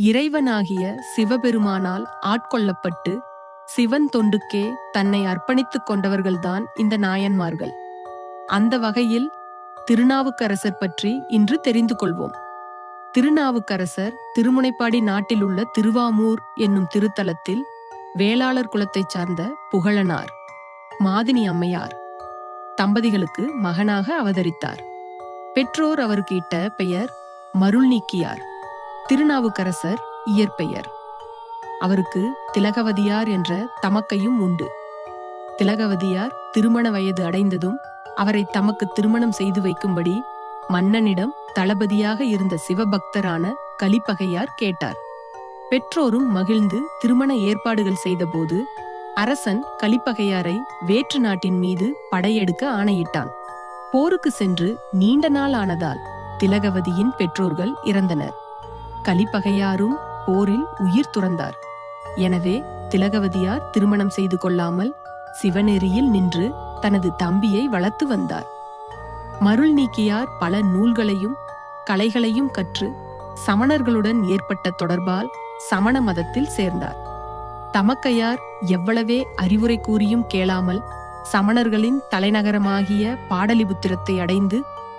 இறைவனாகிய சிவபெருமானால் ஆட்கொள்ளப்பட்டு சிவன் தொண்டுக்கே தன்னை அர்ப்பணித்துக் கொண்டவர்கள்தான் இந்த நாயன்மார்கள். அந்த வகையில் திருநாவுக்கரசர் பற்றி இன்று தெரிந்து கொள்வோம். திருநாவுக்கரசர் திருமுனைப்பாடி நாட்டில் உள்ள திருவாமூர் என்னும் திருத்தலத்தில் வேளாளர் குலத்தைச் சார்ந்த புகழனார் மாதினி அம்மையார் தம்பதிகளுக்கு மகனாக அவதரித்தார். பெற்றோர் அவருக்கு இட்ட பெயர் மருள் நீக்கியார் திருநாவுக்கரசர் இயற்பெயர். அவருக்கு திலகவதியார் என்ற தமக்கையும் உண்டு. திலகவதியார் திருமண வயது அடைந்ததும் அவரை தமக்கு திருமணம் செய்து வைக்கும்படி மன்னனிடம் தளபதியாக இருந்த சிவபக்தரான கலிப்பகையார் கேட்டார். பெற்றோரும் மகிழ்ந்து திருமண ஏற்பாடுகள் செய்தபோது அரசன் கலிப்பகையாரை வேற்று நாட்டின் மீது படையெடுக்க ஆணையிட்டான். போருக்கு சென்று நீண்ட நாள் ஆனதால் திலகவதியின் பெற்றோர்கள் இறந்தனர். கலிப்பகையாரும் போரில் உயிர் துறந்தார். எனவே திலகவதியார் திருமணம் செய்து கொள்ளாமல் சிவநெறியில் நின்று தனது தம்பியை வளர்த்து வந்தார். மருள் நீக்கியார் பல நூல்களையும் கலைகளையும் கற்று சமணர்களுடன் ஏற்பட்ட தொடர்பால் சமண மதத்தில் சேர்ந்தார். தமக்கையார் எவ்வளவே அறிவுரை கூறியும் கேளாமல் சமணர்களின் தலைநகரமாகிய பாடலிபுத்திரத்தை அடைந்து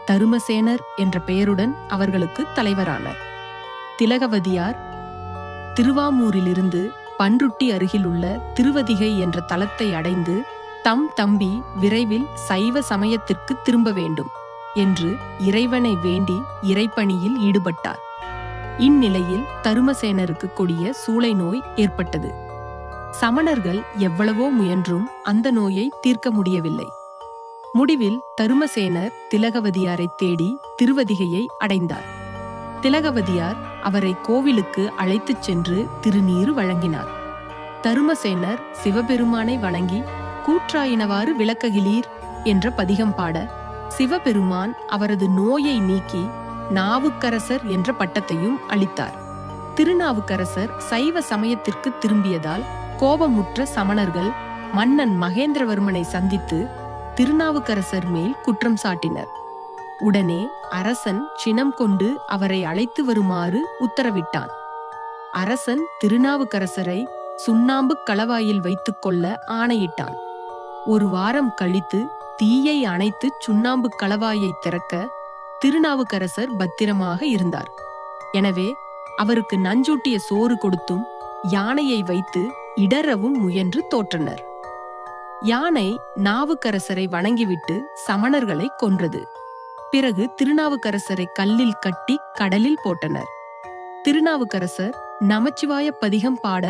தருமசேனர் என்ற பெயருடன் அவர்களுக்கு தலைவரானார். திலகவதியார் திருவாமூரிலிருந்து பன்ருட்டி அருகில் உள்ள திருவதிகை என்ற தலத்தை அடைந்து தம் தம்பி விரைவில் சைவ சமயத்திற்கு திரும்ப வேண்டும் என்று இறைவனை வேண்டி இறைப்பணியில் ஈடுபட்டார். இந்நிலையில் தருமசேனருக்கு கொடிய சூளை நோய் ஏற்பட்டது. சமணர்கள் எவ்வளவோ முயன்றும் அந்த நோயை தீர்க்க முடியவில்லை. முடிவில் தருமசேனர் திலகவதியாரை தேடி திருவதிகையை அடைந்தார். திலகவதியார் அவரை கோவிலுக்கு அழைத்துச் சென்று திருநீர் வழங்கினார். தருமசேனர் சிவபெருமானை வணங்கி கூற்றாயினவாறு விளக்ககிலீர் என்ற பதிகம் பாட சிவபெருமான் அவரது நோயை நீக்கி நாவுக்கரசர் என்ற பட்டத்தையும் அளித்தார். திருநாவுக்கரசர் சைவ சமயத்திற்கு திரும்பியதால் கோபமுற்ற சமணர்கள் மன்னன் மகேந்திரவர்மனை சந்தித்து திருநாவுக்கரசர் மேல் குற்றம் சாட்டினர். உடனே அரசன் சினம் கொண்டு அவரை அழைத்து வருமாறு உத்தரவிட்டான். அரசன் திருநாவுக்கரசரை சுண்ணாம்பு களவாயில் வைத்துக் கொள்ள ஆணையிட்டான். ஒரு வாரம் கழித்து தீயை அணைத்து சுண்ணாம்பு களவாயை திறக்க திருநாவுக்கரசர் பத்திரமாக இருந்தார். எனவே அவருக்கு நஞ்சூட்டிய சோறு கொடுத்தும் யானையை வைத்து இடறவும் முயன்று தோற்றனர். யானை நாவுக்கரசரை வணங்கிவிட்டு சமணர்களை கொன்றது. பிறகு திருநாவுக்கரசரை கல்லில் கட்டி கடலில் போட்டனர். திருநாவுக்கரசர் நமச்சிவாய பதிகம் பாட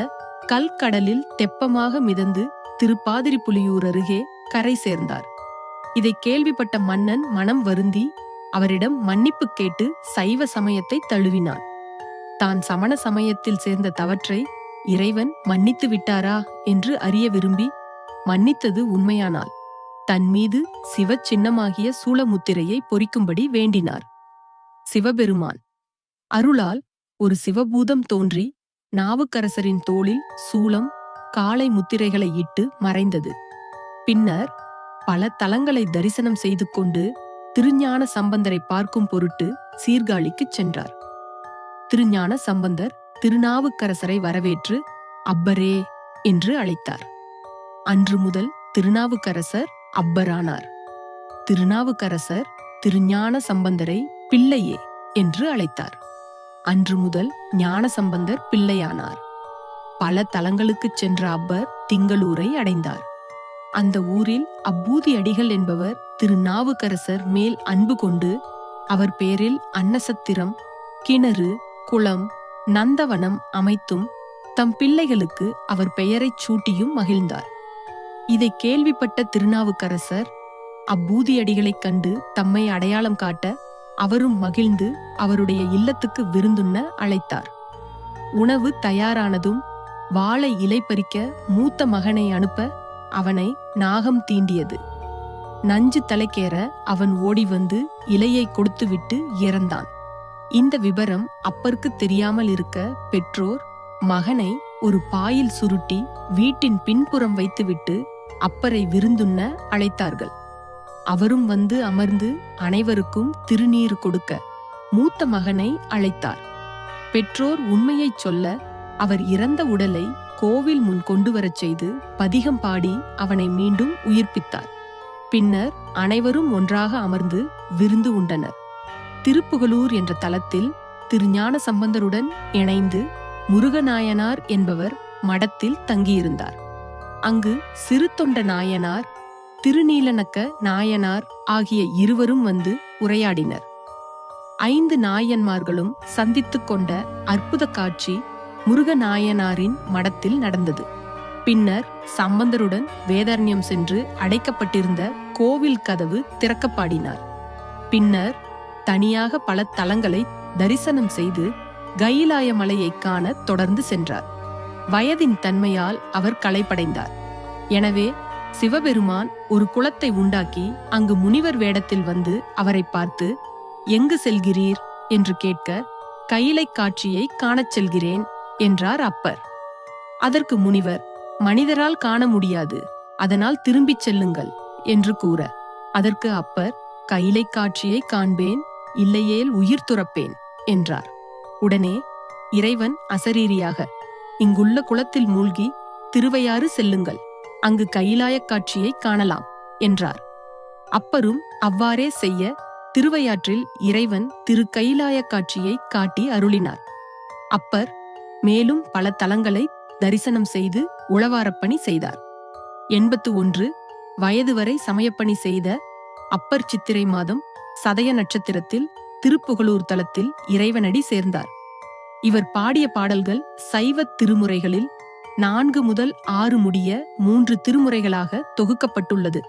கல்கடலில் தெப்பமாக மிதந்து திருப்பாதிரிப்புலியூர் அருகே கரை சேர்ந்தார். இதை கேள்விப்பட்ட மன்னன் மனம் வருந்தி அவரிடம் மன்னிப்பு கேட்டு சைவ சமயத்தை தழுவினான். தான் சமண சமயத்தில் சேர்ந்த தவற்றை இறைவன் மன்னித்து விட்டாரா என்று அறிய விரும்பி மன்னித்தது உண்மையானால். தன் மீது சிவ சின்னமாகிய சூளமுத்திரையை பொறிக்கும்படி வேண்டினார். சிவபெருமான் அருளால் ஒரு சிவபூதம் தோன்றி நாவுக்கரசரின் தோளில் சூளம் காளை முத்திரைகளை இட்டு மறைந்தது. பின்னர் பல தலங்களை தரிசனம் செய்து கொண்டு திருஞான சம்பந்தரை பார்க்கும் பொருட்டு சீர்காழிக்குச் சென்றார். திருஞான சம்பந்தர் திருநாவுக்கரசரை வரவேற்று அப்பரே என்று அழைத்தார். அன்று முதல் திருநாவுக்கரசர் அப்பரானார். திருநாவுக்கரசர் திருஞான சம்பந்தரை பிள்ளையே என்று அழைத்தார். அன்று முதல் ஞான சம்பந்தர் பிள்ளையானார். பல தலங்களுக்குச் சென்ற அப்பர் திங்களூரை அடைந்தார். அந்த ஊரில் அப்பூதி அடிகள் என்பவர் திருநாவுக்கரசர் மேல் அன்பு கொண்டு அவர் பேரில் அன்னசத்திரம் கிணறு குளம் நந்தவனம் அமைத்தும் தம் பிள்ளைகளுக்கு அவர் பெயரைச் சூட்டியும் மகிழ்ந்தார். இதை கேள்விப்பட்ட திருநாவுக்கரசர் அப்பூதியடிகளைக் கண்டு தம்மை அடையாளம் காட்ட அவரும் மகிழ்ந்து அவருடைய இல்லத்துக்கு விருந்துண்ண அழைத்தார். உணவு தயாரானதும் வாழை இலை பறிக்க மூத்த மகனை அனுப்ப அவனை நாகம் தீண்டியது. நஞ்சு தலைக்கேற அவன் ஓடி வந்து இலையை கொடுத்துவிட்டு இறந்தான். இந்த விபரம் அப்பருக்கு தெரியாமல் இருக்க பெற்றோர் மகனை ஒரு பாயில் சுருட்டி வீட்டின் பின்புறம் வைத்துவிட்டு அப்பரை விருந்துண்ண அழைத்தார்கள். அவரும் வந்து அமர்ந்து அனைவருக்கும் திருநீர் கொடுக்க மூத்த மகனை அழைத்தார். பெற்றோர் உண்மையைச் சொல்ல அவர் இறந்த உடலை கோவில் முன் கொண்டு வரச் செய்து பதிகம் பாடி அவனை மீண்டும் உயிர்ப்பித்தார். பின்னர் அனைவரும் ஒன்றாக அமர்ந்து விருந்து உண்டனர். திருப்புகலூர் என்ற தலத்தில் திருஞான சம்பந்தருடன் இணைந்து முருகநாயனார் என்பவர் மடத்தில் தங்கியிருந்தார். அங்கு சிறு தொண்ட நாயனார் திருநீலனக்க நாயனார் ஆகிய இருவரும் வந்து உரையாடினர். ஐந்து நாயன்மார்களும் சந்தித்துக் கொண்ட அற்புத காட்சி முருகநாயனாரின் மடத்தில் நடந்தது. பின்னர் சம்பந்தருடன் வேதாரண்யம் சென்று அடைக்கப்பட்டிருந்த கோவில் கதவு திறக்கப்பாடினார். பின்னர் தனியாக பல தலங்களை தரிசனம் செய்து கயிலாய மலையைக் காண தொடர்ந்து சென்றார். வயதின் தன்மையால் அவர் களைப்படைந்தார். எனவே சிவபெருமான் ஒரு குளத்தை உண்டாக்கி அங்கு முனிவர் வேடத்தில் வந்து அவரை பார்த்து எங்கு செல்கிறீர்? என்று கேட்க கையிலை காட்சியை காணச் செல்கிறேன் என்றார் அப்பர். அதற்கு முனிவர் மனிதரால் காண முடியாது அதனால் திரும்பிச் செல்லுங்கள் என்று கூற அதற்கு அப்பர் கையிலை காட்சியை காண்பேன் இல்லையேல் உயிர் துறப்பேன் என்றார். உடனே இறைவன் அசரீரியாக இங்குள்ள குளத்தில் மூழ்கி திருவையாறு செல்லுங்கள். அங்கு கைலாயக் காட்சியை காணலாம் என்றார். அப்பரும் அவ்வாறே செய்ய திருவையாற்றில் இறைவன் திரு கைலாயக் காட்சியை காட்டி அருளினார். அப்பர் மேலும் பல தலங்களை தரிசனம் செய்து உளவாரப்பணி செய்தார். எண்பத்து ஒன்று வயது வரை சமயப்பணி செய்த அப்பர் சித்திரை மாதம் சதய நட்சத்திரத்தில் திருப்புகலூர் தலத்தில் இறைவனடி சேர்ந்தார். இவர் பாடிய பாடல்கள் சைவ திருமுறைகளில் நான்கு முதல் ஆறு முடிய மூன்று திருமுறைகளாக தொகுக்கப்பட்டுள்ளது.